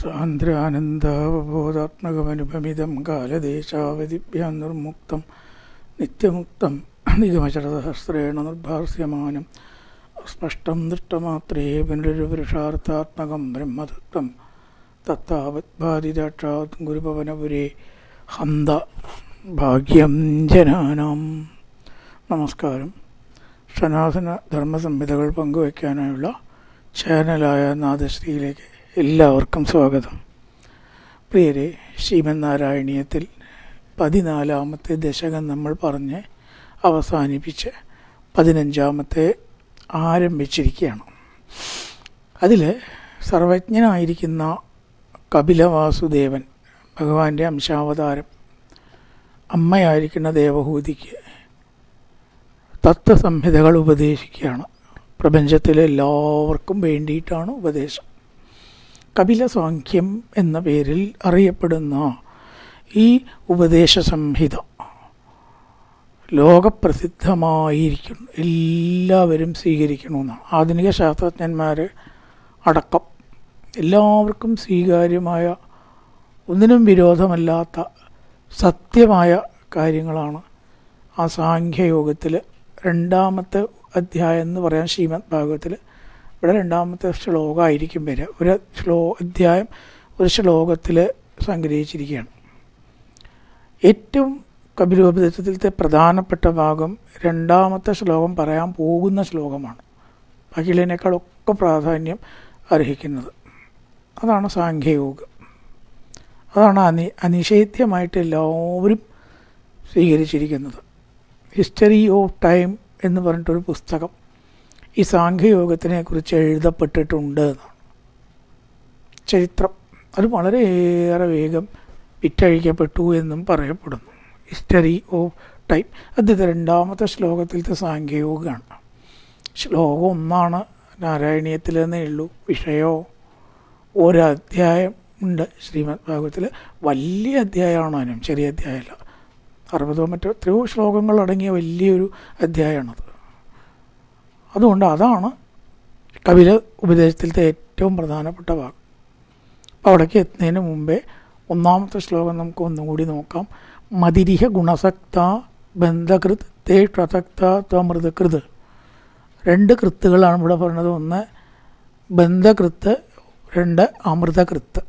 സാന്ദ്രാനന്ദാവബോധാത്മകമനുപമിതം കാലദേശാവതിഭ്യാം നിർമുക്തം നിത്യമുക്തം നിഗമചരസഹസ്രേണ നിർഭാസ്യമാനം സ്പഷ്ടം ദൃഷ്ടമാത്രേ പുനരുപുരുഷാർത്ഥാത്മകം ബ്രഹ്മതത്വം തത്താവത്ബാധിതാക്ഷാത് ഗുരുഭവനപുരേ ഹന്ത ഭാഗ്യം ജനാനാം. നമസ്കാരം. സനാതന ധർമ്മസംഹിതകൾ പങ്കുവയ്ക്കാനായുള്ള ചാനലായ നാദശ്രീയിലേക്ക് എല്ലാവർക്കും സ്വാഗതം. പ്രിയരെ ശ്രീമന്നാരായണീയത്തിൽ പതിനാലാമത്തെ ദശകം നമ്മൾ പറഞ്ഞ് അവസാനിപ്പിച്ച് പതിനഞ്ചാമത്തെ ആരംഭിച്ചിരിക്കുകയാണ്. അതിൽ സർവജ്ഞനായിരിക്കുന്ന കപിലവാസുദേവൻ ഭഗവാന്റെ അംശാവതാരം അമ്മയായിരിക്കുന്ന ദേവഹൂതിക്ക് തത്വസംഹിതകൾ ഉപദേശിക്കുകയാണ്. പ്രപഞ്ചത്തിലെ എല്ലാവർക്കും വേണ്ടിയിട്ടാണ് ഉപദേശം. കപില സാഖ്യം എന്ന പേരിൽ അറിയപ്പെടുന്ന ഈ ഉപദേശ സംഹിത ലോകപ്രസിദ്ധമായിരിക്കുന്നു എല്ലാവരും സ്വീകരിക്കണമെന്നാണ്. ആധുനിക ശാസ്ത്രജ്ഞന്മാർ അടക്കം എല്ലാവർക്കും സ്വീകാര്യമായ ഒന്നിനും വിരോധമല്ലാത്ത സത്യമായ കാര്യങ്ങളാണ് ആ സാഖ്യയോഗത്തിൽ രണ്ടാമത്തെ അധ്യായം എന്ന് പറയാൻ ശ്രീമദ് ഭാഗവത്തിൽ ഇവിടെ രണ്ടാമത്തെ ശ്ലോകമായിരിക്കും വരിക. ഒരു ശ്ലോ അധ്യായം ഒരു ശ്ലോകത്തിൽ സംഗ്രഹിച്ചിരിക്കുകയാണ്. ഏറ്റവും കപിലോപദേശത്തിലത്തെ പ്രധാനപ്പെട്ട ഭാഗം രണ്ടാമത്തെ ശ്ലോകം പറയാൻ പോകുന്ന ശ്ലോകമാണ്. ബാക്കിയുള്ളതിനേക്കാളൊക്കെ പ്രാധാന്യം അർഹിക്കുന്നത്. അതാണ് സാഖ്യയോഗം അതാണ് അനി അനിഷേധ്യമായിട്ട് എല്ലാവരും സ്വീകരിച്ചിരിക്കുന്നത്. ഹിസ്റ്ററി ഓഫ് ടൈം എന്ന് പറഞ്ഞിട്ടൊരു പുസ്തകം. ഈ സാഖ്യയോഗത്തിനെ കുറിച്ച് എഴുതപ്പെട്ടിട്ടുണ്ട്. ചരിത്രം. അത് വളരെയേറെ വേഗം വിറ്റഴിക്കപ്പെട്ടു എന്നും പറയപ്പെടുന്നു. ഹിസ്റ്ററി ഓഫ് ടൈം അദ്ദേഹത്തെ രണ്ടാമത്തെ ശ്ലോകത്തിലത്തെ സാഖ്യയോഗമാണ് ശ്ലോകം ഒന്നാണ് നാരായണീയത്തിലെന്നേ ഉള്ളൂ. വിഷയോ ഒരധ്യായം ഉണ്ട് ശ്രീമദ് ഭാഗവത്തിൽ വലിയ അധ്യായമാണ് അതിനും. ചെറിയ അധ്യായമല്ല. അറുപതോ മറ്റോ എത്രയോ ശ്ലോകങ്ങൾ അടങ്ങിയ വലിയൊരു അധ്യായമാണത്. അതുകൊണ്ട് അതാണ് കപില ഉപദേശത്തിലത്തെ ഏറ്റവും പ്രധാനപ്പെട്ട ഭാഗം. അപ്പോൾ അവിടേക്ക് എത്തുന്നതിന് മുമ്പേ ഒന്നാമത്തെ ശ്ലോകം നമുക്ക് ഒന്നും കൂടി നോക്കാം. മതിരിഹ ഗുണസക്ത ബന്ധകൃത് തേ പ്രസക്ത ത്വമൃതകൃത് രണ്ട് കൃത്തുകളാണ് ഇവിടെ പറയുന്നത് ഒന്ന് ബന്ധകൃത്ത് രണ്ട് അമൃതകൃത്ത്.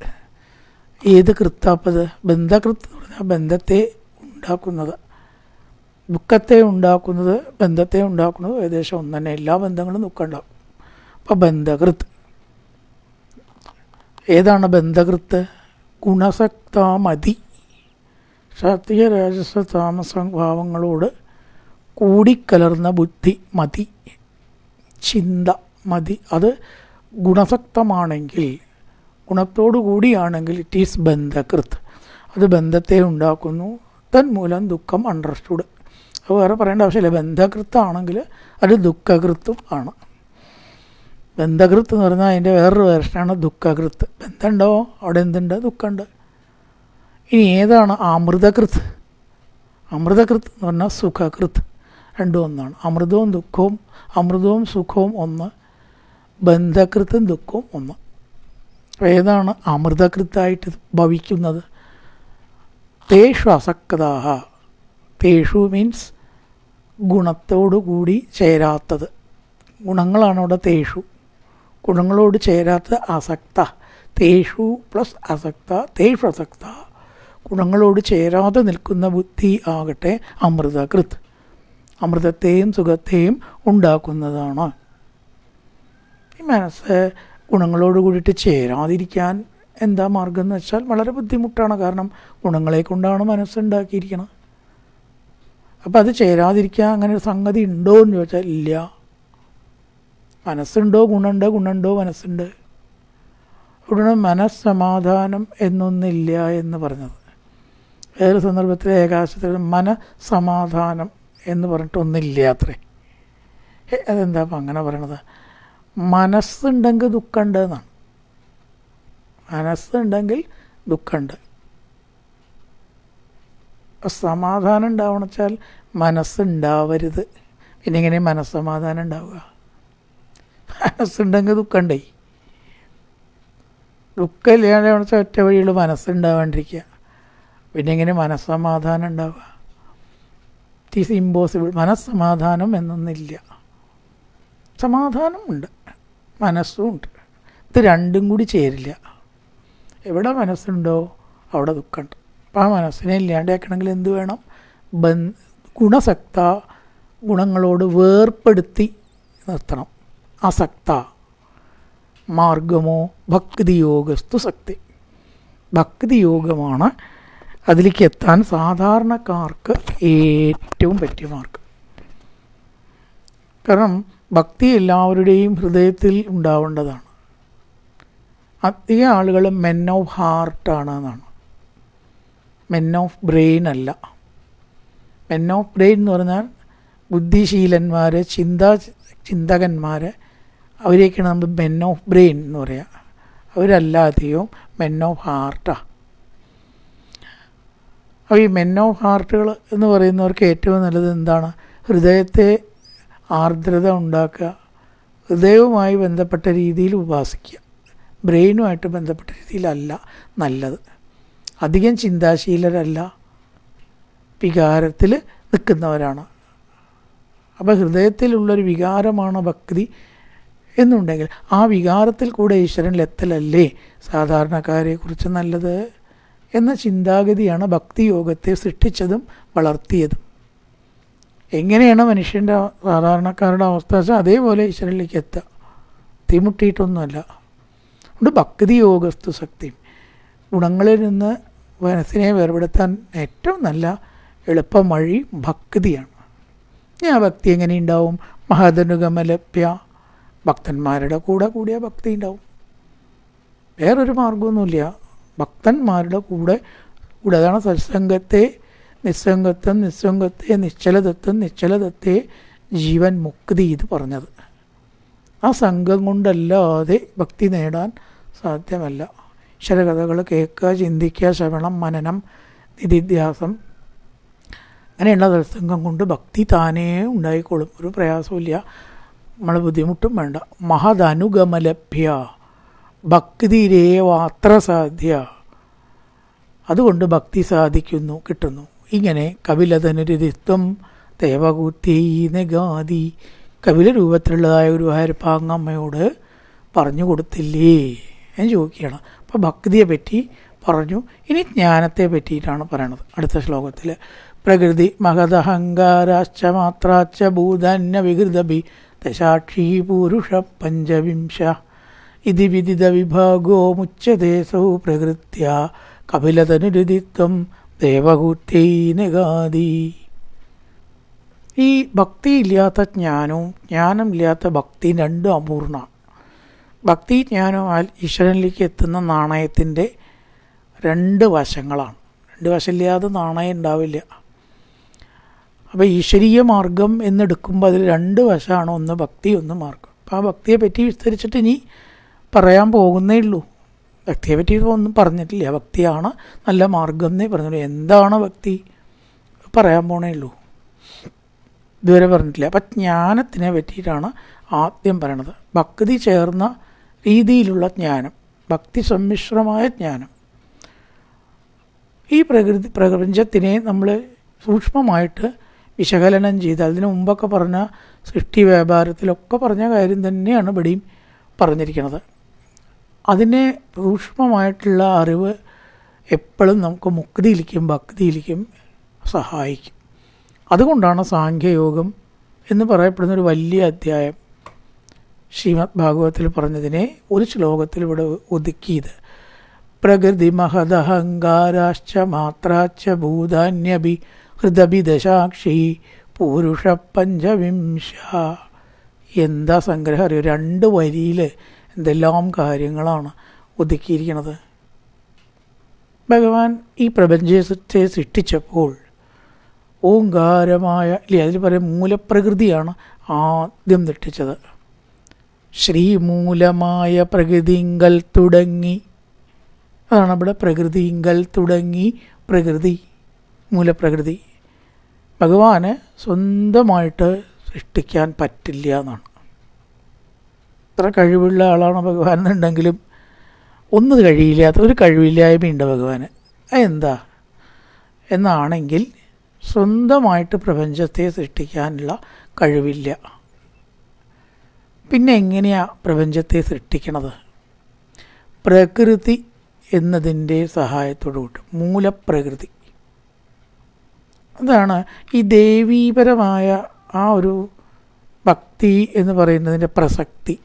ഏത് കൃത്താപ്പത്? ബന്ധകൃത്ത് എന്ന് പറഞ്ഞാൽ ബന്ധത്തെ ഉണ്ടാക്കുന്നത്. ദുഃഖത്തെ ഉണ്ടാക്കുന്നത് ബന്ധത്തെ ഉണ്ടാക്കുന്നത് ഏകദേശം ഒന്ന് തന്നെ എല്ലാ ബന്ധങ്ങളും ദുഃഖം ഉണ്ടാക്കും. അപ്പോൾ ബന്ധകൃത്ത്. ഏതാണ് ബന്ധകൃത്ത്? ഗുണസക്താമതി ക്ഷത്രിയ രാജസ താമസ ഭാവങ്ങളോട് കൂടിക്കലർന്ന ബുദ്ധി മതി. ചിന്ത മതി. അത് ഗുണസക്തമാണെങ്കിൽ ഗുണത്തോടു കൂടിയാണെങ്കിൽ ഇറ്റ് ഈസ് ബന്ധകൃത്ത്. അത് ബന്ധത്തെ ഉണ്ടാക്കുന്നു. തന്മൂലം ദുഃഖം അണ്ടർസ്റ്റുഡ് അത് വേറെ പറയേണ്ട ആവശ്യമില്ല. ബന്ധകൃത്താണെങ്കിൽ അത് ദുഃഖകൃത്തും ആണ്. ബന്ധകൃത്ത് എന്ന് പറഞ്ഞാൽ അതിന്റെ വേറൊരു വേർഷനാണ് ദുഃഖകൃത്ത്. ബന്ധമുണ്ടോ? അവിടെ എന്തുണ്ട്? ദുഃഖമുണ്ട്. ഇനി ഏതാണ്? അമൃതകൃത്ത്. അമൃതകൃത്ത് എന്ന് പറഞ്ഞാൽ സുഖകൃത്ത്. രണ്ടും ഒന്നാണ്. അമൃതവും ദുഃഖവും അമൃതവും സുഖവും ഒന്ന് ബന്ധകൃത്തും ദുഃഖവും ഒന്ന്. ഏതാണ് അമൃതകൃത്തായിട്ട് ഭവിക്കുന്നത്? തേഷു അസക്താഹ തേഷു മീൻസ് ഗുണത്തോടു കൂടി ചേരാത്തത്. ഗുണങ്ങളാണ് അവിടെ തേഷു. ഗുണങ്ങളോട് ചേരാത്ത അസക്ത. തേഷു പ്ലസ് അസക്ത തേഷു അസക്ത. ഗുണങ്ങളോട് ചേരാതെ നിൽക്കുന്ന ബുദ്ധി ആകട്ടെ അമൃതകൃത്. അമൃതത്തെയും സുഖത്തെയും ഉണ്ടാക്കുന്നതാണ്. ഈ മനസ്സ് ഗുണങ്ങളോട് കൂടിയിട്ട് ചേരാതിരിക്കാൻ എന്താ മാർഗം എന്ന് വെച്ചാൽ വളരെ ബുദ്ധിമുട്ടാണ്. കാരണം ഗുണങ്ങളെ കൊണ്ടാണ് മനസ്സുണ്ടാക്കിയിരിക്കുന്നത് അപ്പം അത് ചേരാതിരിക്കുക അങ്ങനെ ഒരു സംഗതി ഉണ്ടോ എന്ന് ചോദിച്ചാൽ ഇല്ല. മനസ്സുണ്ടോ ഗുണമുണ്ട്? ഗുണമുണ്ടോ? മനസ്സുണ്ട്. ഗുണം മനസ്സമാധാനം എന്നൊന്നില്ല എന്ന് പറഞ്ഞത്. വേറെ സന്ദർഭത്തിൽ ഏകാശത്തിൽ മനസമാധാനം എന്ന് പറഞ്ഞിട്ടൊന്നില്ല അത്രേ. അതെന്താ അപ്പം അങ്ങനെ പറയണത്? മനസ്സുണ്ടെങ്കിൽ ദുഃഖമുണ്ട് എന്നാണ്. മനസ്സുണ്ടെങ്കിൽ ദുഃഖമുണ്ട്. സമാധാനം ഉണ്ടാവണം വെച്ചാൽ മനസ്സുണ്ടാവരുത്. പിന്നെ ഇങ്ങനെ മനസ്സമാധാനം ഉണ്ടാവുക മനസ്സുണ്ടെങ്കിൽ ദുഃഖമുണ്ടേ. ദുഃഖമില്ലാതെ വെച്ചാൽ ഒറ്റ വഴിയുള്ള മനസ്സുണ്ടാവാണ്ടിരിക്കുക. പിന്നെ ഇങ്ങനെ മനസ്സമാധാനം ഉണ്ടാവുക ഇറ്റ് ഈസ് ഇമ്പോസിബിൾ മനസ്സമാധാനം എന്നൊന്നില്ല. സമാധാനമുണ്ട്. മനസ്സും ഉണ്ട് ഇത് രണ്ടും കൂടി ചേരില്ല. എവിടെ മനസ്സുണ്ടോ അവിടെ ദുഃഖമുണ്ട്. അപ്പോൾ ആ മനസ്സിനെ ഇല്ലാണ്ടാക്കണമെങ്കിൽ എന്ത് വേണം? ബൻ ഗുണസക്ത ഗുണങ്ങളോട് വേർപ്പെടുത്തി നിർത്തണം. അസക്ത മാർഗമോ ഭക്തിയോഗസ്തു സക്തി. ഭക്തിയോഗമാണ് അതിലേക്ക് എത്താൻ സാധാരണക്കാർക്ക് ഏറ്റവും പറ്റിയ മാർഗം. കാരണം ഭക്തി എല്ലാവരുടെയും ഹൃദയത്തിൽ ഉണ്ടാവേണ്ടതാണ്. അധികം ആളുകൾ മെൻ ഓഫ് ഹാർട്ടാണ് എന്നാണ്. മെൻ ഓഫ് ബ്രെയിൻ അല്ല. മെൻ ഓഫ് ബ്രെയിൻ എന്ന് പറഞ്ഞാൽ ബുദ്ധിശീലന്മാർ ചിന്താ ചിന്തകന്മാർ അവരെയൊക്കെയാണ് നമ്മൾ മെൻ ഓഫ് ബ്രെയിൻ എന്ന് പറയുക അവരല്ലാതെയും മെൻ ഓഫ് ഹാർട്ടാണ് അപ്പോൾ ഈ മെൻ ഓഫ് ഹാർട്ടുകൾ എന്ന് പറയുന്നവർക്ക് ഏറ്റവും നല്ലത് എന്താണ്? ഹൃദയത്തെ ആർദ്രത ഉണ്ടാക്കുക ഹൃദയവുമായി ബന്ധപ്പെട്ട രീതിയിൽ ഉപാസിക്കുക. ബ്രെയിനുമായിട്ട് ബന്ധപ്പെട്ട രീതിയിലല്ല നല്ലത്. അധികം ചിന്താശീലരല്ല. വികാരത്തിൽ നിൽക്കുന്നവരാണ്. അപ്പോൾ ഹൃദയത്തിലുള്ളൊരു വികാരമാണ് ഭക്തി എന്നുണ്ടെങ്കിൽ ആ വികാരത്തിൽ കൂടെ ഈശ്വരനിലെത്തലല്ലേ സാധാരണക്കാരെക്കുറിച്ച് നല്ലത് എന്ന ചിന്താഗതിയാണ് ഭക്തിയോഗത്തെ സൃഷ്ടിച്ചതും വളർത്തിയതും. എങ്ങനെയാണ് മനുഷ്യന്റെ സാധാരണക്കാരുടെ അവസ്ഥ വെച്ചാൽ അതേപോലെ ഈശ്വരനിലേക്ക് എത്തുക. തീമുട്ടിയിട്ടൊന്നുമല്ല അതുകൊണ്ട് ഭക്തി യോഗസ്തു ശക്തി. ഗുണങ്ങളിൽ നിന്ന് മനസ്സിനെ വേർപെടുത്താൻ ഏറ്റവും നല്ല എളുപ്പം വഴി ഭക്തിയാണ്. ആ ഭക്തി എങ്ങനെ ഉണ്ടാവും? മഹദനുഗമലഭ്യ ഭക്തന്മാരുടെ കൂടെ കൂടിയ ഭക്തി ഉണ്ടാവും. വേറൊരു മാർഗമൊന്നുമില്ല ഭക്തന്മാരുടെ കൂടെ കൂടെ അതാണ് സത്സംഗത്തെ നിസ്സംഗത്വം നിസ്സംഗത്തെ നിശ്ചലതത്വം നിശ്ചലതത്തെ ജീവൻ മുക്തി ഇത് പറഞ്ഞത്. ആ സംഘം കൊണ്ടല്ലാതെ ഭക്തി നേടാൻ സാധ്യമല്ല. ഈശ്വരകഥകൾ കേൾക്കുക ചിന്തിക്കുക ശ്രവണം മനനം നിധിധ്യാസം അങ്ങനെയുള്ള സത്സംഗം കൊണ്ട് ഭക്തി താനേ ഉണ്ടായിക്കോളും. ഒരു പ്രയാസമില്ല നമ്മൾ ബുദ്ധിമുട്ടും വേണ്ട. മഹദനുഗമലഭ്യ ഭക്തിരേവാത്ര സാധ്യ. അതുകൊണ്ട് ഭക്തി സാധിക്കുന്നു കിട്ടുന്നു. ഇങ്ങനെ കപിലതനുരതിത്വം ദേവകൂത്തി നഗാതി കപില രൂപത്തിലുള്ളതായ ഒരു ഹരിപ്പാങ്ങമ്മയോട് പറഞ്ഞു കൊടുത്തില്ലേ? എന്ന് ചോദിക്കുകയാണ്. അപ്പോൾ ഭക്തിയെ പറ്റി പറഞ്ഞു. ഇനി ജ്ഞാനത്തെ പറ്റിയിട്ടാണ് പറയണത് അടുത്ത ശ്ലോകത്തിൽ പ്രകൃതി മഹദഹങ്കാരാശ്ച മാത്രാച്ച ഭൂതന്യ വികൃതഭി ദശാക്ഷി പുരുഷ പഞ്ചവിംശ. ഇതി വിദിത വിഭാഗോ മുച്ചദേശോ പ്രകൃത്യ കപിലതനുരുതിത്വം ദേവകൂത്യൈ നഗാതി ഈ ഭക്തിയില്ലാത്ത ജ്ഞാനവും ജ്ഞാനമില്ലാത്ത ഭക്തി രണ്ടും അപൂർണമാണ് ഭക്തി ജ്ഞാനവും ഈശ്വരനിലേക്ക് എത്തുന്ന നാണയത്തിന്റെ രണ്ട് വശങ്ങളാണ്. രണ്ട് വശമില്ലാതെ നാണയം ഉണ്ടാവില്ല. അപ്പോൾ ഈശ്വരീയ മാർഗം എന്നെടുക്കുമ്പോൾ അതിൽ രണ്ട് വശമാണ്. ഒന്ന് ഭക്തി ഒന്ന് മാർഗം. അപ്പോൾ ആ ഭക്തിയെ പറ്റി വിസ്തരിച്ചിട്ട് ഇനി പറയാൻ പോകുന്നേ ഉള്ളൂ. ഭക്തിയെ പറ്റി ഒന്നും പറഞ്ഞിട്ടില്ല. ഭക്തിയാണ് നല്ല മാർഗം എന്നേ പറഞ്ഞുള്ളൂ. എന്താണ് ഭക്തി? പറയാൻ പോണേ ഉള്ളൂ. ഇതുവരെ പറഞ്ഞിട്ടില്ല. അപ്പം ജ്ഞാനത്തിനെ പറ്റിയിട്ടാണ് ആദ്യം പറയണത്. ഭക്തി ചേർന്ന രീതിയിലുള്ള ജ്ഞാനം ഭക്തി സമ്മിശ്രമായ ജ്ഞാനം. ഈ പ്രകൃതി പ്രപഞ്ചത്തിനെ നമ്മൾ സൂക്ഷ്മമായിട്ട് വിശകലനം ചെയ്ത് അതിനു മുമ്പൊക്കെ പറഞ്ഞ സൃഷ്ടി വ്യാപാരത്തിലൊക്കെ പറഞ്ഞ കാര്യം തന്നെയാണ് ഇവിടെയും പറഞ്ഞിരിക്കുന്നത്. അതിനെ സൂക്ഷ്മമായിട്ടുള്ള അറിവ് എപ്പോഴും നമുക്ക് മുക്തിയിലേക്കും ഭക്തിയിലേക്കും സഹായിക്കും. അതുകൊണ്ടാണ് സാഖ്യയോഗം എന്ന് പറയപ്പെടുന്ന ഒരു വലിയ അധ്യായം. ശ്രീമദ് ഭാഗവതത്തിൽ പറഞ്ഞതിനെ ഒരു ശ്ലോകത്തിൽ ഇവിടെ ഒതുക്കിയത്. പ്രകൃതി മഹദഹങ്കാരാശ്ച മാത്രാച്ച ഭൂതാന്യഭി ഹൃദഭിദശാക്ഷി പുരുഷ പഞ്ചവിംശ. എന്താ സംഗ്രഹം? അറിയോ? രണ്ട് വരിയിൽ എന്തെല്ലാം കാര്യങ്ങളാണ് ഒതുക്കിയിരിക്കുന്നത്. ഭഗവാൻ ഈ പ്രപഞ്ചത്തെ സൃഷ്ടിച്ചപ്പോൾ ഓങ്കാരമായ അല്ലെ അതിൽ പറയും മൂലപ്രകൃതിയാണ് ആദ്യം സൃഷ്ടിച്ചത് ശ്രീമൂലമായ പ്രകൃതിങ്കൽ തുടങ്ങി. അതാണ് അവിടെ പ്രകൃതിങ്കൽ തുടങ്ങി പ്രകൃതി മൂലപ്രകൃതി. ഭഗവാന് സ്വന്തമായിട്ട് സൃഷ്ടിക്കാൻ പറ്റില്ല എന്നാണ്. ഇത്ര കഴിവുള്ള ആളാണ് ഭഗവാൻ എന്നുണ്ടെങ്കിലും ഒന്നും കഴിയില്ലാത്ത ഒരു കഴിവില്ലായ്മയുണ്ട് ഭഗവാന്. അതെന്താ? എന്നാണെങ്കിൽ സ്വന്തമായിട്ട് പ്രപഞ്ചത്തെ സൃഷ്ടിക്കാനുള്ള കഴിവില്ല. പിന്നെ എങ്ങനെയാണ് പ്രപഞ്ചത്തെ സൃഷ്ടിക്കണത്? പ്രകൃതി എന്നതിന്റെ സഹായത്തോടു കൂടി മൂലപ്രകൃതി. അതാണ് ഈ ദേവീപരമായ ആ ഒരു ഭക്തി എന്ന് പറയുന്നതിന്റെ പ്രസക്തി.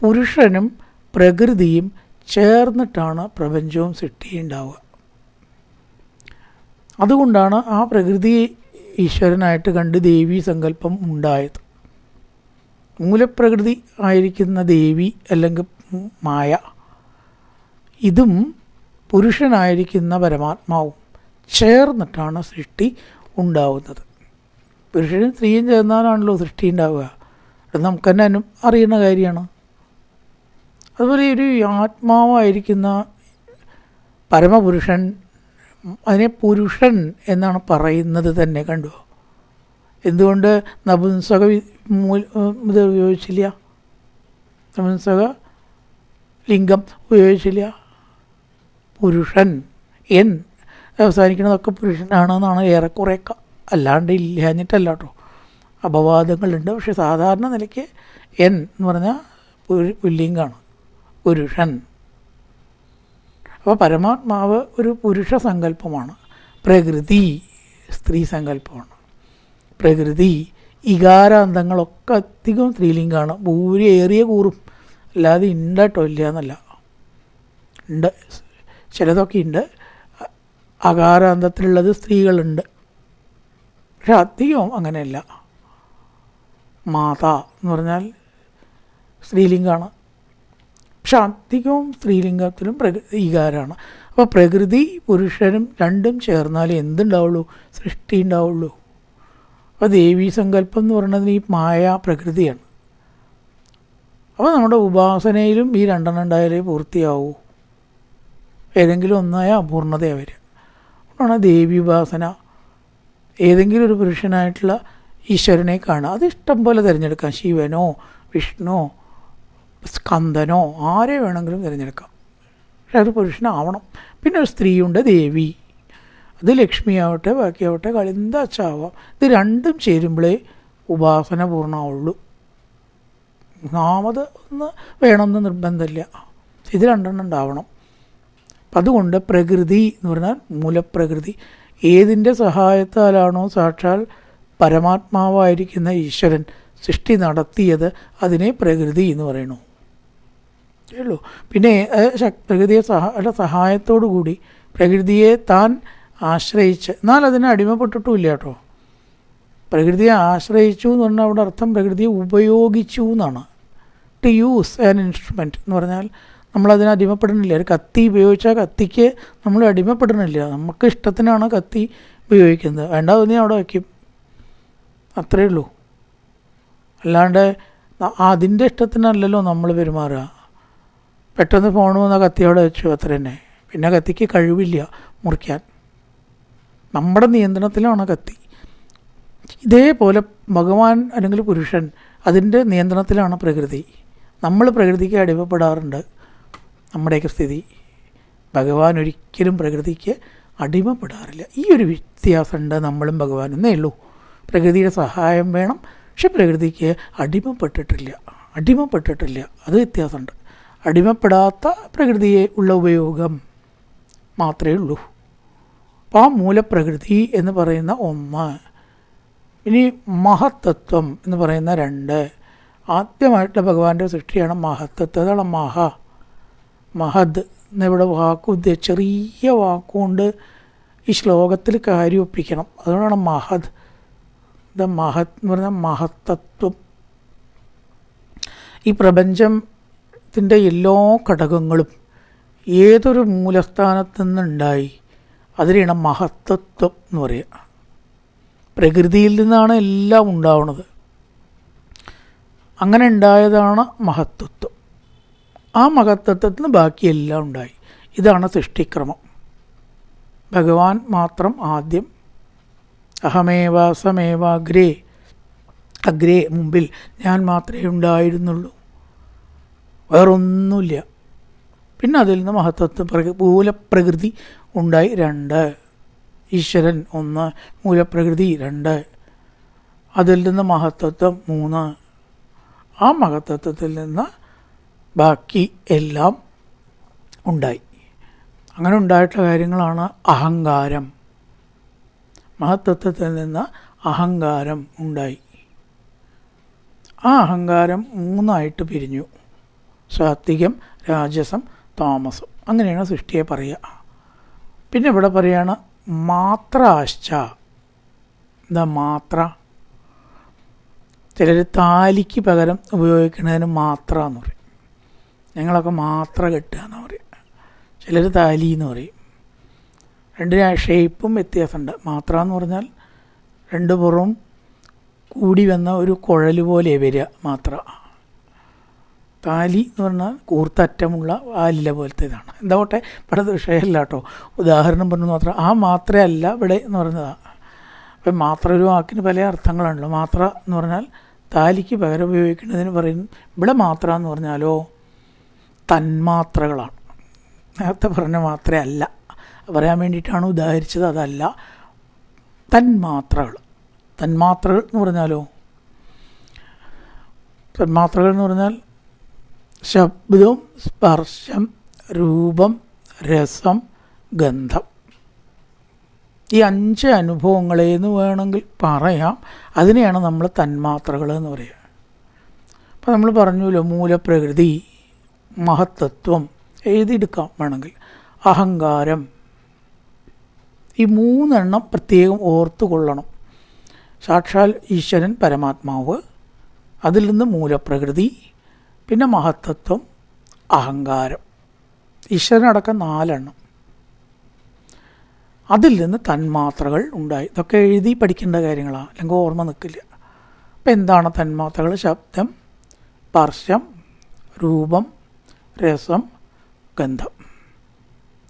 പുരുഷനും പ്രകൃതിയും ചേർന്നിട്ടാണ് പ്രപഞ്ചവും സൃഷ്ടിയുണ്ടാവുക. അതുകൊണ്ടാണ് ആ പ്രകൃതി ഈശ്വരനായിട്ട് കണ്ട് ദേവീ സങ്കല്പം ഉണ്ടായത്. മൂലപ്രകൃതി ആയിരിക്കുന്ന ദേവി അല്ലെങ്കിൽ മായ ഇതും പുരുഷനായിരിക്കുന്ന പരമാത്മാവും ചേർന്നിട്ടാണ് സൃഷ്ടി ഉണ്ടാവുന്നത്. പുരുഷനും സ്ത്രീയും ചേർന്നാലാണല്ലോ സൃഷ്ടി ഉണ്ടാവുക. അത് നമുക്ക് തന്നെ അനു അറിയുന്ന കാര്യമാണ്. അതുപോലെ ഒരു ആത്മാവായിരിക്കുന്ന പരമപുരുഷൻ അതിനെ പുരുഷൻ എന്നാണ് പറയുന്നത് തന്നെ കണ്ടു? എന്തുകൊണ്ട് നപുംസക ഇത് ഉപയോഗിച്ചില്ല? നപുംസക ലിംഗം ഉപയോഗിച്ചില്ല. പുരുഷൻ എൻ അവസാനിക്കുന്നതൊക്കെ പുരുഷനാണെന്നാണ് ഏറെക്കുറെ ക- അല്ലാണ്ട് ഇല്ലാഞ്ഞിട്ടല്ല കേട്ടോ അപവാദങ്ങളുണ്ട്. പക്ഷെ സാധാരണ നിലയ്ക്ക് എൻ എന്ന് പറഞ്ഞാൽ പുല്ലിംഗാണ്. പുരുഷൻ. അപ്പോൾ പരമാത്മാവ് ഒരു പുരുഷ സങ്കല്പമാണ്. പ്രകൃതി സ്ത്രീ സങ്കല്പമാണ്. പ്രകൃതി ഇകാരാന്തങ്ങളൊക്കെ അധികം സ്ത്രീലിംഗമാണ് ഭൂരി ഏറിയ കൂറും. അല്ലാതെ ഉണ്ട് കേട്ടോ ഇല്ല എന്നല്ല ഉണ്ട് ചിലതൊക്കെ ഉണ്ട് അകാരാന്തത്തിലുള്ളത് സ്ത്രീകളുണ്ട്. പക്ഷെ അധികം അങ്ങനെയല്ല. മാത എന്ന് പറഞ്ഞാൽ സ്ത്രീലിംഗമാണ് പക്ഷെ അധികവും സ്ത്രീലിംഗത്തിലും പ്രകൃതി ഈകാരമാണ് അപ്പോൾ പ്രകൃതി പുരുഷനും രണ്ടും ചേർന്നാലേ എന്തുണ്ടാവുള്ളൂ? സൃഷ്ടി ഉണ്ടാവുള്ളൂ. അപ്പോൾ ദേവീ സങ്കല്പം എന്ന് പറയുന്നത് ഈ മായ പ്രകൃതിയാണ്. അപ്പോൾ നമ്മുടെ ഉപാസനയിലും ഈ രണ്ടെണ്ണം ഉണ്ടായാലേ പൂർത്തിയാവൂ. ഏതെങ്കിലും ഒന്നായ അപൂർണതയാണ് വരിക. അതുകൊണ്ടാണ് ദേവി ഉപാസന. ഏതെങ്കിലും ഒരു പുരുഷനായിട്ടുള്ള ഈശ്വരനെ കാണുക. അത് ഇഷ്ടം പോലെ തിരഞ്ഞെടുക്കാം. ശിവനോ വിഷ്ണുവോ സ്കന്ദനോ ആരെ വേണമെങ്കിലും തിരഞ്ഞെടുക്കാം. പക്ഷെ അത് പുരുഷനാവണം. പിന്നെ ഒരു സ്ത്രീയുണ്ട് ദേവി. അത് ലക്ഷ്മിയാവട്ടെ ബാക്കിയാവട്ടെ കളി എന്താ ഇത് രണ്ടും ചേരുമ്പോഴേ ഉപാസന പൂർണമാവുള്ളൂ. ഒന്നാമത് ഒന്ന് വേണമെന്ന് നിർബന്ധമില്ല. ഇത് രണ്ടെണ്ണം ഉണ്ടാവണം. അപ്പം അതുകൊണ്ട് പ്രകൃതി എന്ന് പറഞ്ഞാൽ മൂലപ്രകൃതി. ഏതിന്റെ സഹായത്താലാണോ സാക്ഷാൽ പരമാത്മാവായിരിക്കുന്ന ഈശ്വരൻ സൃഷ്ടി നടത്തിയത് അതിനെ പ്രകൃതി എന്ന് പറയണു ഉള്ളൂ. പിന്നെ പ്രകൃതിയെ സഹ അല്ല സഹായത്തോടു കൂടി പ്രകൃതിയെ താൻ ആശ്രയിച്ച്. എന്നാൽ അതിനെ അടിമപ്പെട്ടിട്ടുമില്ല കേട്ടോ പ്രകൃതിയെ ആശ്രയിച്ചു എന്ന് പറഞ്ഞാൽ അവിടെ അർത്ഥം പ്രകൃതിയെ ഉപയോഗിച്ചു എന്നാണ് ടു യൂസ് ആൻ ഇൻസ്ട്രുമെന്റ് എന്ന് പറഞ്ഞാൽ നമ്മളതിന് അടിമപ്പെടുന്നില്ല ഒരു കത്തി ഉപയോഗിച്ചാൽ കത്തിക്ക് നമ്മൾ അടിമപ്പെടുന്നില്ല നമുക്ക് ഇഷ്ടത്തിനാണ് കത്തി ഉപയോഗിക്കുന്നത്. വേണ്ട തോന്നി അവിടെ വയ്ക്കും. അത്രയേ ഉള്ളൂ. അല്ലാണ്ട് അതിന്റെ ഇഷ്ടത്തിനല്ലല്ലോ നമ്മൾ പെരുമാറുക. പെട്ടെന്ന് ഫോൺ വന്ന കത്തി അവിടെ വെച്ചു അത്ര തന്നെ. പിന്നെ കത്തിക്ക് കഴിവില്ല മുറിക്കാൻ. നമ്മുടെ നിയന്ത്രണത്തിലാണ് കത്തി. ഇതേപോലെ ഭഗവാൻ അല്ലെങ്കിൽ പുരുഷൻ അതിന്റെ നിയന്ത്രണത്തിലാണ് പ്രകൃതി. നമ്മൾ പ്രകൃതിക്ക് അടിമപ്പെടാറുണ്ട്. നമ്മുടെയൊക്കെ സ്ഥിതി. ഭഗവാൻ ഒരിക്കലും പ്രകൃതിക്ക് അടിമപ്പെടാറില്ല. ഈ ഒരു വ്യത്യാസമുണ്ട് നമ്മളും ഭഗവാൻ എന്നേ ഉള്ളൂ. പ്രകൃതിയുടെ സഹായം വേണം. പക്ഷെ പ്രകൃതിക്ക് അടിമപ്പെട്ടിട്ടില്ല. അടിമപ്പെട്ടിട്ടില്ല. അത് വ്യത്യാസമുണ്ട്. അടിമപ്പെടാത്ത പ്രകൃതിയെ ഉള്ള ഉപയോഗം മാത്രമേ ഉള്ളൂ. അപ്പോൾ ആ മൂലപ്രകൃതി എന്ന് പറയുന്ന ഒന്ന്. ഇനി മഹത്തത്വം എന്ന് പറയുന്ന രണ്ട്. ആദ്യമായിട്ടുള്ള ഭഗവാന്റെ സൃഷ്ടിയാണ് മഹത്തത്വം. അതാണ് മഹ. മഹദ് എന്നിവിടെ വാക്ക് ചെറിയ വാക്കുകൊണ്ട് ഈ ശ്ലോകത്തിൽ കാര്യം ഒപ്പിക്കണം അതുകൊണ്ടാണ് മഹദ്. ദ മഹത് എന്ന് പറഞ്ഞാൽ മഹത്തത്വം. ഈ പ്രപഞ്ചത്തിന്റെ എല്ലാ ഘടകങ്ങളും ഏതൊരു മൂലസ്ഥാനത്തു നിന്നുണ്ടായി? അതിനെയാണ് മഹത്തത്വം എന്ന് പറയുക പ്രകൃതിയിൽ നിന്നാണ് എല്ലാം ഉണ്ടാവുന്നത് അങ്ങനെ ഉണ്ടായതാണ് മഹത്വത്വം. ആ മഹത്വത്തിൽ നിന്ന് ബാക്കിയെല്ലാം ഉണ്ടായി. ഇതാണ് സൃഷ്ടിക്രമം. ഭഗവാൻ മാത്രം ആദ്യം അഹമേവ അഗ്രേ മുമ്പിൽ ഞാൻ മാത്രമേ ഉണ്ടായിരുന്നുള്ളൂ. വേറൊന്നുമില്ല. പിന്നെ അതിൽ നിന്ന് മഹത്വത്വ പ്രകൃതി മൂലപ്രകൃതി ഉണ്ടായി രണ്ട്. ഈശ്വരൻ ഒന്ന് മൂലപ്രകൃതി രണ്ട്. അതിൽ നിന്ന് മഹത്വത്വം മൂന്ന്. ആ മഹത്വത്വത്തിൽ നിന്ന് ബാക്കി എല്ലാം ഉണ്ടായി. അങ്ങനെ ഉണ്ടായിട്ടുള്ള കാര്യങ്ങളാണ് അഹങ്കാരം. മഹത്തത്വത്തിൽ നിന്ന് അഹങ്കാരം ഉണ്ടായി. ആ അഹങ്കാരം മൂന്നായിട്ട് പിരിഞ്ഞു. സാത്വികം രാജസം താമസം. അങ്ങനെയാണ് സൃഷ്ടിയെ പറയുക. പിന്നെ ഇവിടെ പറയാണ് മാത്രാശ്ച എന്താ മാത്ര? ചിലർ താലിക്ക് പകരം ഉപയോഗിക്കുന്നതിന് മാത്ര എന്ന് പറയും. ഞങ്ങളൊക്കെ മാത്ര കെട്ടുക എന്ന് പറയും. ചിലർ താലി എന്ന് പറയും. രണ്ടിന് ഷേപ്പും വ്യത്യാസമുണ്ട്. മാത്ര എന്ന് പറഞ്ഞാൽ രണ്ട് പുറവും കൂടി വന്ന ഒരു കുഴൽ പോലെ വരിക മാത്ര. താലി എന്ന് പറഞ്ഞാൽ കൂർത്തറ്റമുള്ള ആലില പോലത്തെ ഇതാണ് എന്താവട്ടെ ഇവിടെ വിഷയമല്ല കേട്ടോ. ഉദാഹരണം പറഞ്ഞു മാത്രം ആ മാത്രയല്ല ഇവിടെ എന്ന് പറഞ്ഞതാണ് അപ്പം മാത്ര ഒരു വാക്കിന് പല അർത്ഥങ്ങളാണല്ലോ മാത്ര എന്ന് പറഞ്ഞാൽ താലിക്ക് പകരം ഉപയോഗിക്കുന്നതിന് പറയും ഇവിടെ മാത്ര എന്ന് പറഞ്ഞാലോ തന്മാത്രകളാണ്. നേരത്തെ പറഞ്ഞ മാത്രമല്ല പറയാൻ വേണ്ടിയിട്ടാണ് ഉദാഹരിച്ചത് അതല്ല തന്മാത്രകൾ. തന്മാത്രകൾ എന്ന് പറഞ്ഞാലോ? തന്മാത്രകൾ എന്ന് പറഞ്ഞാൽ ശബ്ദം സ്പർശം രൂപം രസം ഗന്ധം. ഈ അഞ്ച് അനുഭവങ്ങളെന്ന് വേണമെങ്കിൽ പറയാം. അതിനെയാണ് നമ്മൾ തന്മാത്രകൾ എന്ന് പറയുക. അപ്പോൾ നമ്മൾ പറഞ്ഞല്ലോ മൂലപ്രകൃതി മഹത്തത്വം എഴുതിയെടുക്കാം വേണമെങ്കിൽ. അഹങ്കാരം. ഈ മൂന്നെണ്ണം പ്രത്യേകം ഓർത്തു കൊള്ളണം സാക്ഷാൽ ഈശ്വരൻ പരമാത്മാവ് അതിൽ നിന്ന് മൂലപ്രകൃതി പിന്നെ മഹത്തത്വം അഹങ്കാരം. ഈശ്വരനടക്കം നാലെണ്ണം. അതിൽ നിന്ന് തന്മാത്രകൾ ഉണ്ടായി. ഇതൊക്കെ എഴുതി പഠിക്കേണ്ട കാര്യങ്ങളാണ് അല്ലെങ്കിൽ ഓർമ്മ നിൽക്കില്ല. അപ്പം എന്താണ് തന്മാത്രകൾ? ശബ്ദം സ്പർശം രൂപം രസം ഗന്ധം.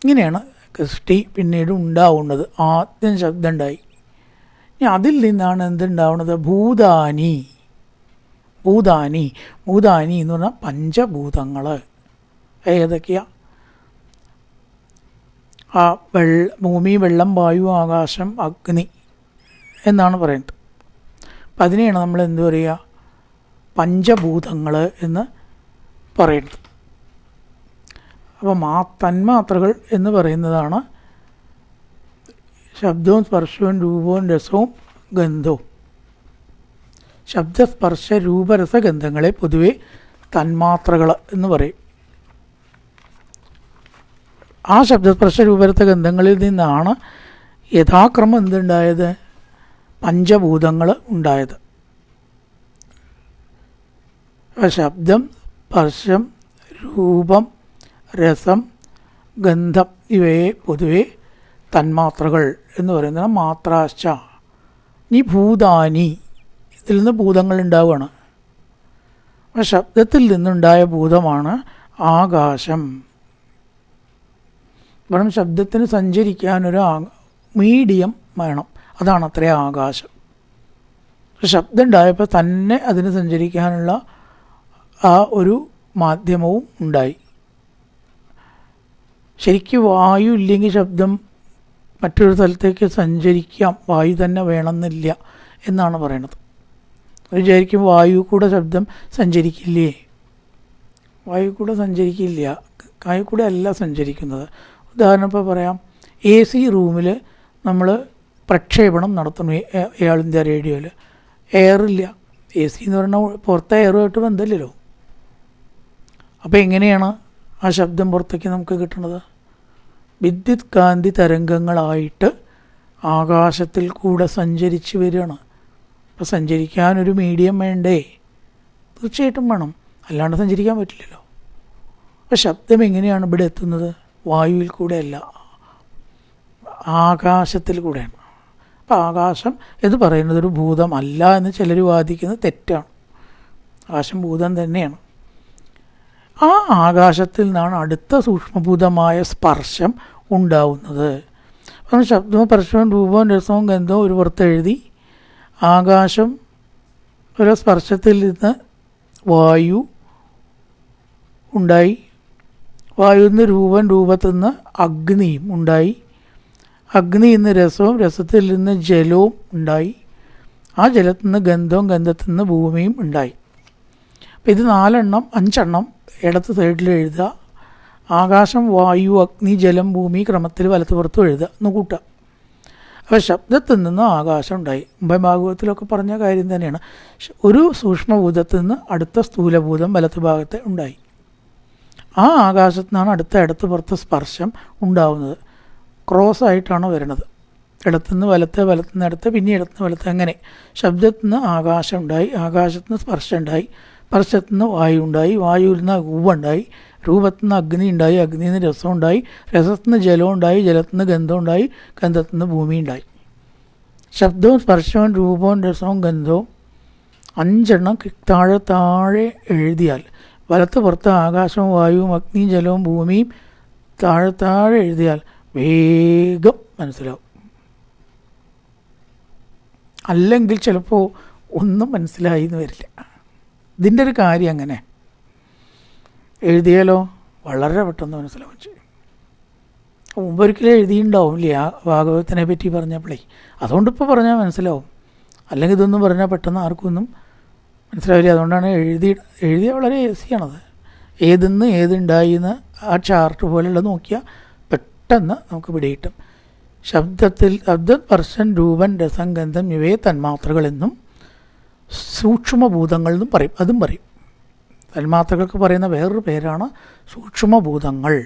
ഇങ്ങനെയാണ് സൃഷ്ടി പിന്നീട് ഉണ്ടാവുന്നത്. ആദ്യം ശബ്ദം ഉണ്ടായി. ഇനി അതിൽ നിന്നാണ് എന്തുണ്ടാവുന്നത്? ഭൂതാനി. ഭൂതാനി ഭൂതാനി എന്ന് പറഞ്ഞാൽ പഞ്ചഭൂതങ്ങൾ ഏതൊക്കെയാ? ആ വെള്ള ഭൂമി വെള്ളം വായു ആകാശം അഗ്നി എന്നാണ് പറയുന്നത്. അപ്പം അതിനെയാണ് നമ്മൾ എന്ത് പറയുക? പഞ്ചഭൂതങ്ങൾ എന്ന് പറയുന്നത്. അപ്പോൾ മാ തന്മാത്രകൾ എന്ന് പറയുന്നതാണ് ശബ്ദവും സ്പർശവും രൂപവും രസവും ഗന്ധവും. ശബ്ദസ്പർശ രൂപരസ ഗന്ധങ്ങളെ പൊതുവെ തന്മാത്രകൾ എന്ന് പറയും. ആ ശബ്ദസ്പർശ രൂപരസ ഗന്ധങ്ങളിൽ നിന്നാണ് യഥാക്രമം എന്തുണ്ടായത്? പഞ്ചഭൂതങ്ങൾ ഉണ്ടായത്. ശബ്ദം സ്പർശം രൂപം രസം ഗന്ധം ഇവയെ പൊതുവെ തന്മാത്രകൾ എന്ന് പറയുന്നത് മാത്രാശ്ച. നീ ഭൂതാനി. നിന്ന് ഭൂതങ്ങൾ ഉണ്ടാവുകയാണ് അപ്പം ശബ്ദത്തിൽ നിന്നുണ്ടായ ഭൂതമാണ് ആകാശം. കാരണം ശബ്ദത്തിന് സഞ്ചരിക്കാനൊരു മീഡിയം വേണം. അതാണ് അത്ര ആകാശം. ശബ്ദം ഉണ്ടായപ്പോൾ തന്നെ അതിന് സഞ്ചരിക്കാനുള്ള ആ ഒരു മാധ്യമവും ഉണ്ടായി. ശരിക്കും വായു ഇല്ലെങ്കിൽ ശബ്ദം മറ്റൊരു സ്ഥലത്തേക്ക് സഞ്ചരിക്കാം. വായു തന്നെ വേണമെന്നില്ല എന്നാണ് പറയണത് വിചാരിക്കും വായു കൂടെ ശബ്ദം സഞ്ചരിക്കില്ലേ? വായു കൂടെ സഞ്ചരിക്കില്ല. വായു കൂടെ അല്ല സഞ്ചരിക്കുന്നത്. ഉദാഹരണം ഇപ്പോൾ പറയാം. എ സി റൂമിൽ നമ്മൾ പ്രക്ഷേപണം നടത്തണം എയാൾ ഇന്ത്യ റേഡിയോയിൽ എയറില്ല. എ സി എന്ന് പറഞ്ഞാൽ പുറത്തെ എയറുമായിട്ട് ബന്ധമില്ലല്ലോ. അപ്പോൾ എങ്ങനെയാണ് ആ ശബ്ദം പുറത്തേക്ക് നമുക്ക് കിട്ടുന്നത്? വിദ്യുത് കാന്തി തരംഗങ്ങളായിട്ട് ആകാശത്തിൽ കൂടെ സഞ്ചരിച്ച് വരികയാണ്. അപ്പോൾ സഞ്ചരിക്കാനൊരു മീഡിയം വേണ്ടേ? തീർച്ചയായിട്ടും വേണം. അല്ലാണ്ട് സഞ്ചരിക്കാൻ പറ്റില്ലല്ലോ. അപ്പോൾ ശബ്ദം എങ്ങനെയാണ് ഇവിടെ എത്തുന്നത്? വായുവിൽ കൂടെയല്ല. ആകാശത്തിൽ കൂടെയാണ്. അപ്പോൾ ആകാശം എന്ന് പറയുന്നത് ഒരു ഭൂതം അല്ല എന്ന് ചിലർ വാദിക്കുന്നത് തെറ്റാണ്. ആകാശം ഭൂതം തന്നെയാണ്. ആ ആകാശത്തിൽ നിന്നാണ് അടുത്ത സൂക്ഷ്മഭൂതമായ സ്പർശം ഉണ്ടാവുന്നത്. അപ്പം ശബ്ദവും സ്പർശവും രൂപവും രസവും ഗന്ധവും ഒരു പുറത്ത് എഴുതി ആകാശം ഒരു സ്പർശത്തിൽ നിന്ന് വായു ഉണ്ടായി. വായുവിൽ നിന്ന് രൂപം രൂപത്തിൽ നിന്ന് അഗ്നിയും ഉണ്ടായി. അഗ്നി നിന്ന് രസവും രസത്തിൽ നിന്ന് ജലവും ഉണ്ടായി. ആ ജലത്തിൽ നിന്ന് ഗന്ധവും ഗന്ധത്തിൽ നിന്ന് ഭൂമിയും ഉണ്ടായി. അപ്പം ഇത് നാലെണ്ണം അഞ്ചെണ്ണം ഇടത്ത് സൈഡിൽ എഴുതുക. ആകാശം വായു അഗ്നി ജലം ഭൂമി ക്രമത്തിൽ വലത്തുപുറത്തും എഴുതുക. എന്ന് കൂട്ടുക. അപ്പോൾ ശബ്ദത്തിൽ നിന്ന് ആകാശം ഉണ്ടായി. മുമ്പേ പറഞ്ഞ കാര്യം തന്നെയാണ്. ഒരു സൂക്ഷ്മഭൂതത്തിൽ നിന്ന് അടുത്ത സ്ഥൂലഭൂതം വലത്ത് ഭാഗത്ത് ഉണ്ടായി. ആ ആകാശത്തു നിന്നാണ് അടുത്ത ഇടത്ത് പുറത്ത് സ്പർശം ഉണ്ടാവുന്നത്. ക്രോസ് ആയിട്ടാണ് വരുന്നത്. ഇടത്തുനിന്ന് വലത്ത് വലത്തുനിന്ന് ഇടത്ത് പിന്നെ ഇടത്തുനിന്ന് വലത്ത് അങ്ങനെ. ശബ്ദത്തിൽ നിന്ന് ആകാശം ഉണ്ടായി. ആകാശത്തു സ്പർശം ഉണ്ടായി. സ്പർശത്തിൽ നിന്ന് വായു ഉണ്ടായി. വായുവിൽ നിന്ന് ഉണ്ടായി. രൂപത്തിൽ നിന്ന് അഗ്നി ഉണ്ടായി അഗ്നിയിൽ നിന്ന് രസം ഉണ്ടായി രസത്തിൽ നിന്ന് ജലം ഉണ്ടായി ജലത്തിന് ഗന്ധം ഉണ്ടായി ഗന്ധത്തിന് ഭൂമി ഉണ്ടായി. ശബ്ദവും സ്പർശവും രൂപവും രസവും ഗന്ധവും അഞ്ചെണ്ണം താഴെ താഴെ എഴുതിയാൽ വലത്ത് പുറത്ത് ആകാശവും വായുവും അഗ്നിയും ജലവും ഭൂമിയും താഴെ താഴെ എഴുതിയാൽ വേഗം മനസ്സിലാവും. അല്ലെങ്കിൽ ചിലപ്പോൾ ഒന്നും മനസ്സിലായി എന്ന് വരില്ല. ഇതിന്റെ ഒരു കാര്യം അങ്ങനെ. എഴുതിയാലോ? വളരെ പെട്ടെന്ന് മനസ്സിലാവും ചെയ്യും. മുമ്പൊരിക്കലും എഴുതിയിട്ടുണ്ടാവില്ലേ ആ ഭാഗവതത്തിനെ പറ്റി പറഞ്ഞപ്പോഴേ അതുകൊണ്ട് ഇപ്പോൾ പറഞ്ഞാൽ മനസ്സിലാവും. അല്ലെങ്കിൽ ഇതൊന്നും പറഞ്ഞാൽ പെട്ടെന്ന് ആർക്കൊന്നും മനസ്സിലാവില്ല. അതുകൊണ്ടാണ് എഴുതി എഴുതിയ വളരെ ഈസിയാണത്. ഏതെന്ന് ഏതുണ്ടായി എന്ന് ആ ചാർട്ട് പോലെയുള്ള നോക്കിയാൽ പെട്ടെന്ന് നമുക്ക് പിടികിട്ടും. ശബ്ദത്തിൽ ശബ്ദം സ്പർശൻ രൂപൻ രസംഗന്ധം ഇവയെ തന്മാത്രകളെന്നും സൂക്ഷ്മഭൂതങ്ങളെന്നും പറയും. അതും പറയും. തന്മാത്രകൾക്ക് പറയുന്ന വേറൊരു പേരാണ് സൂക്ഷ്മഭൂതങ്ങൾ.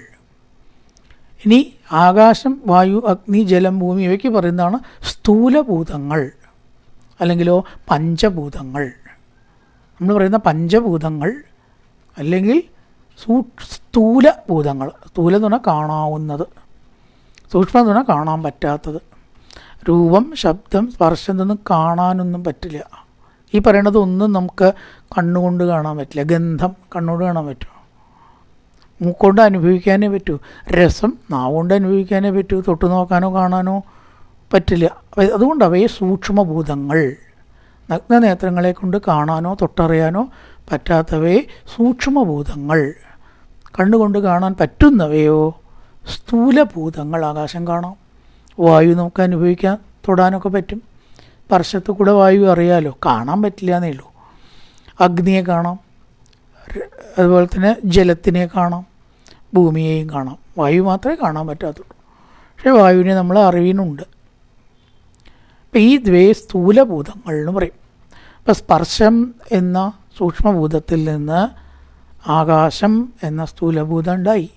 ഇനി ആകാശം വായു അഗ്നി ജലം ഭൂമി ഇവയ്ക്ക് പറയുന്നതാണ് സ്ഥൂലഭൂതങ്ങൾ അല്ലെങ്കിലോ പഞ്ചഭൂതങ്ങൾ. നമ്മൾ പറയുന്ന പഞ്ചഭൂതങ്ങൾ അല്ലെങ്കിൽ സൂ സ്ഥൂല ഭൂതങ്ങൾ സ്ഥൂലം പറഞ്ഞാൽ കാണാവുന്നത്. സൂക്ഷ്മം പറഞ്ഞാൽ കാണാൻ പറ്റാത്തത്. രൂപം ശബ്ദം സ്പർശം ഇതൊന്നും കാണാനൊന്നും പറ്റില്ല. ഈ പറയണത് ഒന്നും നമുക്ക് കണ്ണുകൊണ്ട് കാണാൻ പറ്റില്ല. ഗന്ധം കണ്ണുകൊണ്ട് കാണാൻ പറ്റുമോ മൂക്കൊണ്ട് അനുഭവിക്കാനേ പറ്റൂ. രസം നാവുകൊണ്ട് അനുഭവിക്കാനേ പറ്റൂ. തൊട്ട് നോക്കാനോ കാണാനോ പറ്റില്ല. അതുകൊണ്ട് അവയെ സൂക്ഷ്മഭൂതങ്ങൾ നഗ്നനേത്രങ്ങളെ കൊണ്ട് കാണാനോ തൊട്ടറിയാനോ പറ്റാത്തവയെ സൂക്ഷ്മഭൂതങ്ങൾ കണ്ണുകൊണ്ട് കാണാൻ പറ്റുന്നവയോ സ്ഥൂലഭൂതങ്ങൾ ആകാശം കാണാം. വായു നമുക്ക് അനുഭവിക്കാൻ തൊടാനൊക്കെ പറ്റും. സ്പർശത്തിൽ കൂടെ വായു അറിയാമല്ലോ കാണാൻ പറ്റില്ല എന്നേ ഉള്ളൂ. അഗ്നിയെ കാണാം. അതുപോലെ തന്നെ ജലത്തിനെ കാണാം. ഭൂമിയെയും കാണാം. വായു മാത്രമേ കാണാൻ പറ്റാത്തുള്ളൂ. പക്ഷേ വായുവിനെ നമ്മൾ അറിവിനുണ്ട് അപ്പം ഈ ദ്വേ സ്ഥൂലഭൂതങ്ങൾ എന്ന് പറയും. അപ്പം സ്പർശം എന്ന സൂക്ഷ്മഭൂതത്തിൽ നിന്ന് ആകാശം എന്ന സ്ഥൂലഭൂതം ഉണ്ടായി.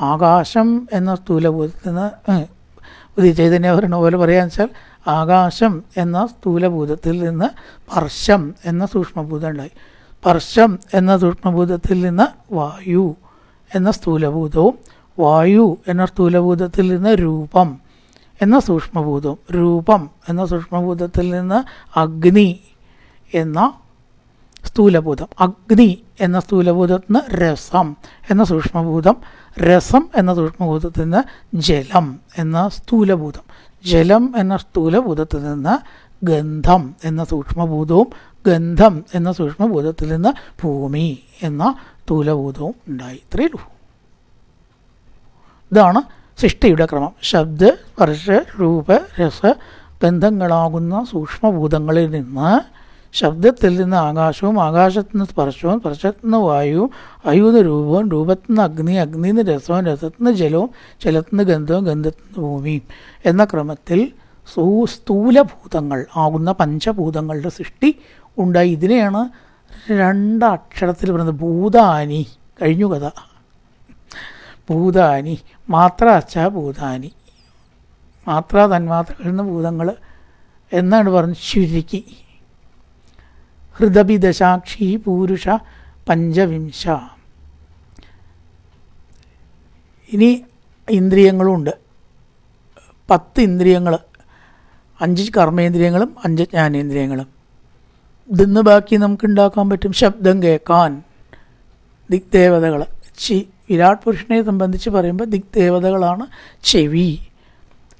ആകാശം എന്ന സ്ഥൂലഭൂതത്തിൽ നിന്ന് ഉദയ ചൈതന്യ പറയുന്ന പോലെ പറയാന്ന് വെച്ചാൽ ആകാശം എന്ന സ്ഥൂലഭൂതത്തിൽ നിന്ന് സ്പർശം എന്ന സൂക്ഷ്മഭൂതം ഉണ്ടായി സ്പർശം എന്ന സൂക്ഷ്മഭൂതത്തിൽ നിന്ന് വായു എന്ന സ്ഥൂലഭൂതവും വായു എന്ന സ്ഥൂലഭൂതത്തിൽ നിന്ന് രൂപം എന്ന സൂക്ഷ്മഭൂതവും രൂപം എന്ന സൂക്ഷ്മഭൂതത്തിൽ നിന്ന് അഗ്നി എന്ന സ്ഥൂലഭൂതം അഗ്നി എന്ന സ്ഥൂലഭൂതത്തിൽ നിന്ന് രസം എന്ന സൂക്ഷ്മഭൂതം രസം എന്ന സൂക്ഷ്മഭൂതത്തിൽ നിന്ന് ജലം എന്ന സ്ഥൂലഭൂതം. ജലം എന്ന സ്ഥൂലഭൂതത്തിൽ നിന്ന് ഗന്ധം എന്ന സൂക്ഷ്മഭൂതവും ഗന്ധം എന്ന സൂക്ഷ്മഭൂതത്തിൽ നിന്ന് ഭൂമി എന്ന സ്ഥൂലഭൂതവും ഉണ്ടായി. ഇത്രയേ ഉള്ളൂ. ഇതാണ് സൃഷ്ടിയുടെ ക്രമം. ശബ്ദ സ്പർശ രൂപ രസ ഗന്ധങ്ങളാകുന്ന സൂക്ഷ്മഭൂതങ്ങളിൽ നിന്ന് ശബ്ദത്തിൽ നിന്ന് ആകാശവും ആകാശത്തു നിന്ന് സ്പർശവും സ്പർശത്തു നിന്ന് വായുവും നിന്ന് രൂപവും രൂപത്തിൽ നിന്ന് അഗ്നി അഗ്നിയിൽ നിന്ന് രസവും രസത്തിന് ജലവും ജലത്തിന് ഗന്ധവും ഗന്ധത്തിൽ നിന്ന് ഭൂമിയും എന്ന ക്രമത്തിൽ സൂ സ്ഥൂലഭൂതങ്ങൾ ആകുന്ന പഞ്ചഭൂതങ്ങളുടെ സൃഷ്ടി ഉണ്ടായി. ഇതിനെയാണ് രണ്ട് അക്ഷരത്തിൽ പറയുന്നത് ഭൂതാനി. കഴിഞ്ഞു കഥ. ഭൂതാനി മാത്ര അച്ഛ ഭൂതാനി. മാത്ര തന്മാത്രകളിൽ നിന്ന് ഭൂതങ്ങൾ എന്നാണ് പറഞ്ഞ് ചുരുക്കി ഹൃദപി ദശാക്ഷി പൂരുഷ പഞ്ചവിംശ. ഇനി ഇന്ദ്രിയങ്ങളുമുണ്ട്. പത്ത് ഇന്ദ്രിയങ്ങൾ അഞ്ച് കർമ്മേന്ദ്രിയങ്ങളും അഞ്ച് ജ്ഞാനേന്ദ്രിയങ്ങളും. ഇതിന്ന് ബാക്കി നമുക്ക് ഉണ്ടാക്കാൻ പറ്റും? ശബ്ദം കേൾക്കാൻ. ദിഗ്ദേവതകൾ ചി വിരാട് പുരുഷനെ സംബന്ധിച്ച് പറയുമ്പോൾ ദിഗ്ദേവതകളാണ് ചെവി.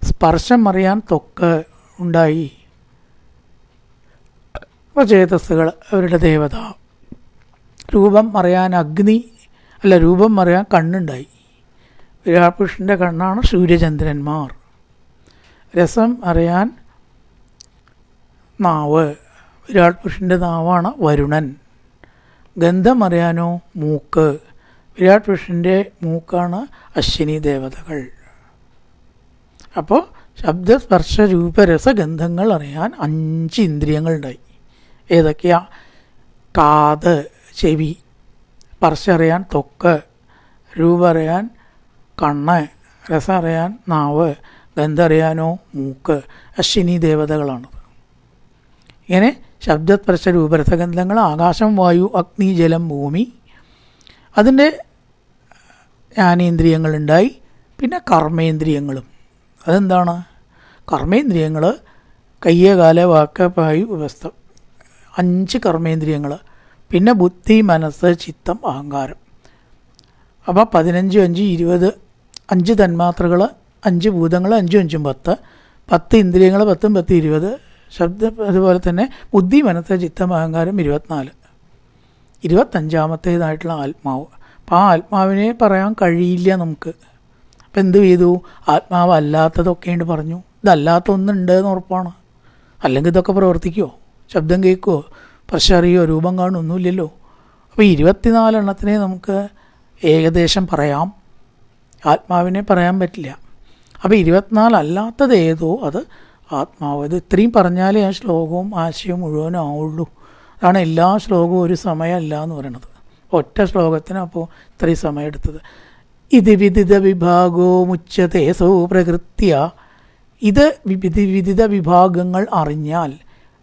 സ്പർശം അറിയാൻ തൊക്ക് ഉണ്ടായി. അപ്പോൾ ചേതസ്സുകൾ അവരുടെ ദേവത. രൂപം അറിയാൻ അഗ്നി അല്ല രൂപം അറിയാൻ കണ്ണുണ്ടായി. വിരാട് പുരുഷന്റെ കണ്ണാണ് സൂര്യചന്ദ്രന്മാർ. രസം അറിയാൻ നാവ്. വിരാട് പുരുഷന്റെ നാവാണ് വരുണൻ. ഗന്ധം അറിയാനോ മൂക്ക്. വിരാട് പുരുഷന്റെ മൂക്കാണ് അശ്വിനി ദേവതകൾ. അപ്പോൾ ശബ്ദസ്പർശ രൂപരസ ഗന്ധങ്ങൾ അറിയാൻ അഞ്ച് ഇന്ദ്രിയങ്ങളുണ്ടായി. ഏതൊക്കെയാ? കാത് ചെവി സ്പർശം അറിയാൻ തൊക്ക് രൂപറിയാൻ കണ്ണ് രസം അറിയാൻ നാവ് ഗന്ധറിയാനോ മൂക്ക് അശ്വിനി ദേവതകളാണത്. ഇങ്ങനെ ശബ്ദസ്പർശ രൂപരസഗന്ധങ്ങൾ ആകാശം വായു അഗ്നി ജലം ഭൂമി അതിന്റെ ജ്ഞാനേന്ദ്രിയങ്ങളുണ്ടായി. പിന്നെ കർമ്മേന്ദ്രിയങ്ങളും. അതെന്താണ്? കർമ്മേന്ദ്രിയങ്ങൾ കയ്യ കാല വ്യവസ്ഥ. അഞ്ച് കർമ്മേന്ദ്രിയങ്ങൾ പിന്നെ ബുദ്ധി മനസ്സ് ചിത്തം അഹങ്കാരം. അപ്പോൾ പതിനഞ്ച് അഞ്ച് ഇരുപത് അഞ്ച് തന്മാത്രകൾ അഞ്ച് ഭൂതങ്ങൾ അഞ്ചും അഞ്ചും പത്ത്. പത്ത് ഇന്ദ്രിയങ്ങൾ പത്തും പത്ത് ഇരുപത്. ശബ്ദ അതുപോലെ തന്നെ ബുദ്ധി മനസ്സ് ചിത്തം അഹങ്കാരം ഇരുപത്തിനാല്. ഇരുപത്തഞ്ചാമത്തേതായിട്ടുള്ള ആത്മാവ്. അപ്പോൾ ആ ആത്മാവിനെ പറയാൻ കഴിയില്ല നമുക്ക്. അപ്പം എന്ത് ചെയ്തു? ആത്മാവ് അല്ലാത്തതൊക്കെയുണ്ട് പറഞ്ഞു. ഇതല്ലാത്ത ഒന്നുണ്ട് എന്ന് ഉറപ്പാണ്. അല്ലെങ്കിൽ ഇതൊക്കെ പ്രവർത്തിക്കുമോ ശബ്ദം കേൾക്കുമോ സ്പർശം രൂപം കാണുമോ ഒന്നുമില്ലല്ലോ അപ്പോൾ ഇരുപത്തിനാലെണ്ണത്തിനെ നമുക്ക് ഏകദേശം പറയാം. ആത്മാവിനെ പറയാൻ പറ്റില്ല. അപ്പോൾ ഇരുപത്തിനാല് അല്ലാത്തത് ഏതോ അത് ആത്മാവ്. ഇത് ഇത്രയും പറഞ്ഞാലേ ആ ശ്ലോകവും ആശയവും മുഴുവനും ആവുള്ളൂ. അതാണ് എല്ലാ ശ്ലോകവും ഒരു സമയമല്ല എന്ന് പറയണത്. ഒറ്റ ശ്ലോകത്തിന് അപ്പോൾ ഇത്രയും സമയം എടുത്തത്. ഇത് വിദിത വിഭാഗോ മുച്ചതേ സോ പ്രകൃത്യ. ഇത് വിവിധ വിവിധ വിഭാഗങ്ങൾ അറിഞ്ഞാൽ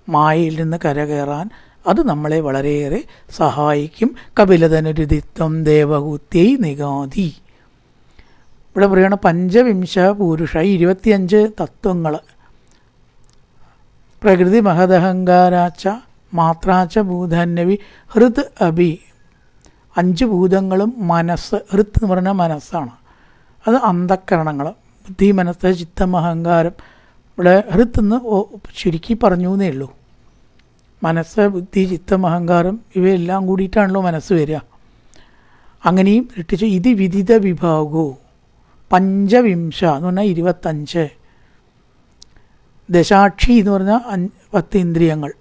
മായയിൽ നിന്ന് കരകയറാൻ അത് നമ്മളെ വളരെയേറെ സഹായിക്കും. കപിലതനുരുദിത്വം ദേവഹൂത്യൈ നിഗാതി ഇവിടെ പറയുകയാണ് പഞ്ചവിംശ പുരുഷ ഇരുപത്തിയഞ്ച് തത്വങ്ങൾ. പ്രകൃതി മഹദഹങ്കാരാച്ച മാത്രാച്ച ഭൂതന്നവി ഹൃത് അഭി. അഞ്ച് ഭൂതങ്ങളും മനസ്സ് ഹൃത്ത് എന്ന് പറഞ്ഞാൽ മനസ്സാണ്. അത് അന്ധക്കരണങ്ങൾ ബുദ്ധി മനസ്സ് ചിത്തം അഹങ്കാരം. ഇവിടെ ഹൃത്ത് എന്ന് ചുരുക്കി പറഞ്ഞു എന്നേ ഉള്ളൂ. മനസ്സ് ബുദ്ധി ചിത്തം അഹങ്കാരം ഇവയെല്ലാം കൂടിയിട്ടാണല്ലോ മനസ്സ് വരിക. അങ്ങനെയും സൃഷ്ടിച്ചു ഇത് വിദിത വിഭാഗോ പഞ്ചവിംശ എന്ന് പറഞ്ഞാൽ ഇരുപത്തഞ്ച്. ദശാക്ഷി എന്ന് പറഞ്ഞാൽ അഞ്ച് പത്ത് ഇന്ദ്രിയങ്ങൾ.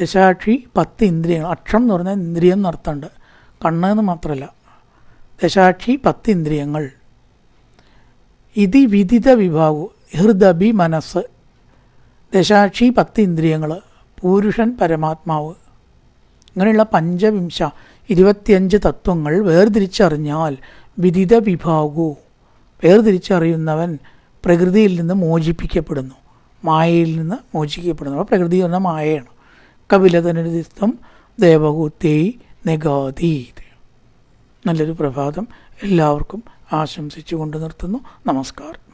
ദശാക്ഷി പത്ത് ഇന്ദ്രിയങ്ങൾ. അക്ഷം എന്ന് പറഞ്ഞാൽ ഇന്ദ്രിയം നടത്തുന്നുണ്ട് കണ്ണ് മാത്രമല്ല. ദശാക്ഷി പത്ത് ഇന്ദ്രിയങ്ങൾ. ഇതി വിദിത വിഭാഗു ഹൃദബി മനസ്സ്. ദശാക്ഷി പത്ത് ഇന്ദ്രിയങ്ങൾ പുരുഷൻ പരമാത്മാവ് അങ്ങനെയുള്ള പഞ്ചവിംശ ഇരുപത്തിയഞ്ച് തത്വങ്ങൾ വേർതിരിച്ചറിഞ്ഞാൽ വിദിത വിഭാഗു. വേർതിരിച്ചറിയുന്നവൻ പ്രകൃതിയിൽ നിന്ന് മോചിപ്പിക്കപ്പെടുന്നു. മായയിൽ നിന്ന് മോചിക്കപ്പെടുന്നു. അപ്പോൾ പ്രകൃതി എന്ന മായയാണ്. കപിലതനുദിത്വം ദേവകൂത്തേ നെഗാതി നല്ലൊരു പ്രഭാതം എല്ലാവർക്കും ആശംസിച്ചു കൊണ്ട് നിർത്തുന്നു. നമസ്കാരം.